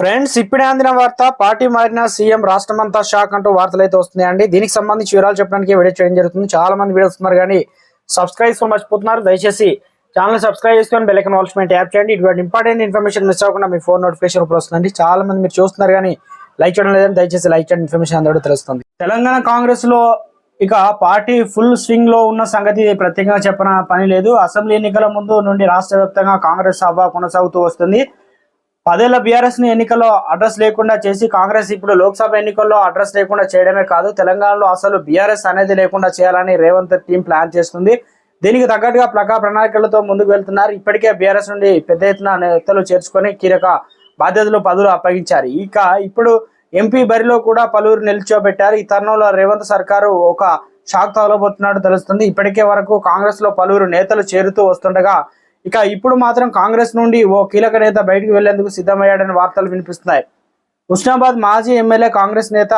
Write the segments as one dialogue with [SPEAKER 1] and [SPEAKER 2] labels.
[SPEAKER 1] Friends ఇప్పుడే అందిన వార్త పార్టీ మారిన సీఎం రాష్ట్రమంతా షాక్ అంటూ వార్తలు అయితే వస్తున్నాయండి. దీనికి సంబంధించి వివరాలు చెప్పడానికి వీడియో చేయడం జరుగుతుంది. చాలా మంది వీడియోస్ వస్తున్నారు కానీ సబ్స్క్రైబ్ మర్చిపోతున్నారు. దయచేసి ఛానల్ సబ్స్క్రైబ్ చేసుకొని బెల్ ఐకాన్ వాల్స్మెంట్ యాప్ చేయండి. ఇటువంటి ఇంపార్టెంట్ ఇన్ఫర్మేషన్ మిస్ అవ్వకుండా మీ ఫోన్ నోటిఫికేషన్ రూపంలో వస్తుందండి. చాలా మంది మీరు చూస్తున్నారు కానీ లైక్ చేయడం లేదని దయచేసి లైక్ చేయండి. ఇన్ఫర్మేషన్ అందరూ తెలుస్తుంది. తెలంగాణ కాంగ్రెస్లో ఇక పార్టీ ఫుల్ స్వింగ్లో ఉన్న సంగతి ప్రత్యేకంగా చెప్పన పని లేదు. అసెంబ్లీ ఎన్నికల ముందు నుండి రాష్ట్ర వ్యాప్తంగా కాంగ్రెస్ సభ కొనసాగుతూ వస్తుంది. పదేళ్ళ బీఆర్ఎస్ని ఎన్నికల్లో అడ్రస్ లేకుండా చేసి కాంగ్రెస్ ఇప్పుడు లోక్సభ ఎన్నికల్లో అడ్రస్ లేకుండా చేయడమే కాదు తెలంగాణలో అసలు బీఆర్ఎస్ అనేది లేకుండా చేయాలని రేవంత్ టీం ప్లాన్ చేస్తుంది. దీనికి తగ్గట్టుగా ప్లకా ప్రణాళికలతో ముందుకు వెళ్తున్నారు. ఇప్పటికే బీఆర్ఎస్ నుండి పెద్ద ఎత్తున నేతలు చేర్చుకొని కీలక బాధ్యతలు పదవులు అప్పగించారు. ఇక ఇప్పుడు ఎంపీ బరిలో కూడా పలువురు నిల్చోబెట్టారు. ఈ తరుణంలో రేవంత్ సర్కారు ఒక షాక్ తగలబోతున్నట్టు తెలుస్తుంది. ఇప్పటికే వరకు కాంగ్రెస్లో పలువురు నేతలు చేరుతూ వస్తుండగా ఇక ఇప్పుడు మాత్రం కాంగ్రెస్ నుండి ఓ కీలక నేత బయటకు వెళ్ళేందుకు సిద్ధమయ్యాడని వార్తలు వినిపిస్తున్నాయి. హుస్నాబాద్ మాజీ ఎమ్మెల్యే కాంగ్రెస్ నేత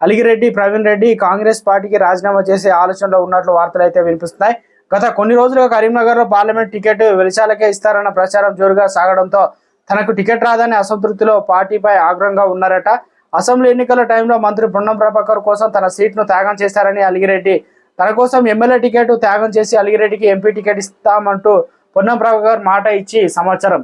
[SPEAKER 1] అలిగిరెడ్డి ప్రవీణ్ రెడ్డి కాంగ్రెస్ పార్టీకి రాజీనామా చేసే ఆలోచనలో ఉన్నట్లు వార్తలు అయితే వినిపిస్తున్నాయి. గత కొన్ని రోజులుగా కరీంనగర్లో పార్లమెంట్ టికెట్ వెలిచాలకే ఇస్తారన్న ప్రచారం జోరుగా సాగడంతో తనకు టికెట్ రాదని అసంతృప్తిలో పార్టీపై ఆగ్రహంగా ఉన్నారట. అసెంబ్లీ ఎన్నికల టైంలో మంత్రి పొన్నం ప్రభాకర్ కోసం తన సీట్ను త్యాగం చేశారని అలిగిరెడ్డి. తన కోసం ఎమ్మెల్యే టికెట్ త్యాగం చేసి అలిగిరెడ్డికి ఎంపీ టికెట్ ఇస్తామంటూ పొన్నం ప్రభాకర్ మాట ఇచ్చి సమాచారం.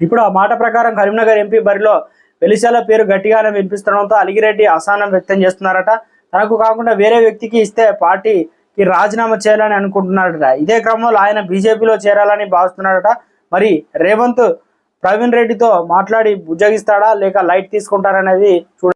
[SPEAKER 1] ఇప్పుడు ఆ మాట ప్రకారం కరీంనగర్ ఎంపీ బరిలో వెలిశాల పేరు గట్టిగానే వినిపిస్తుండడంతో అలిగిరెడ్డి అసహనం వ్యక్తం చేస్తున్నారట. తనకు కాకుండా వేరే వ్యక్తికి ఇస్తే పార్టీకి రాజీనామా చేయాలని అనుకుంటున్నాడట ఇదే క్రమంలో ఆయన బీజేపీలో చేరాలని భావిస్తున్నాడట మరి రేవంత్ ప్రవీణ్ రెడ్డితో మాట్లాడి బుజ్జగిస్తాడా లేక లైట్ తీసుకుంటారనేది చూడాలి.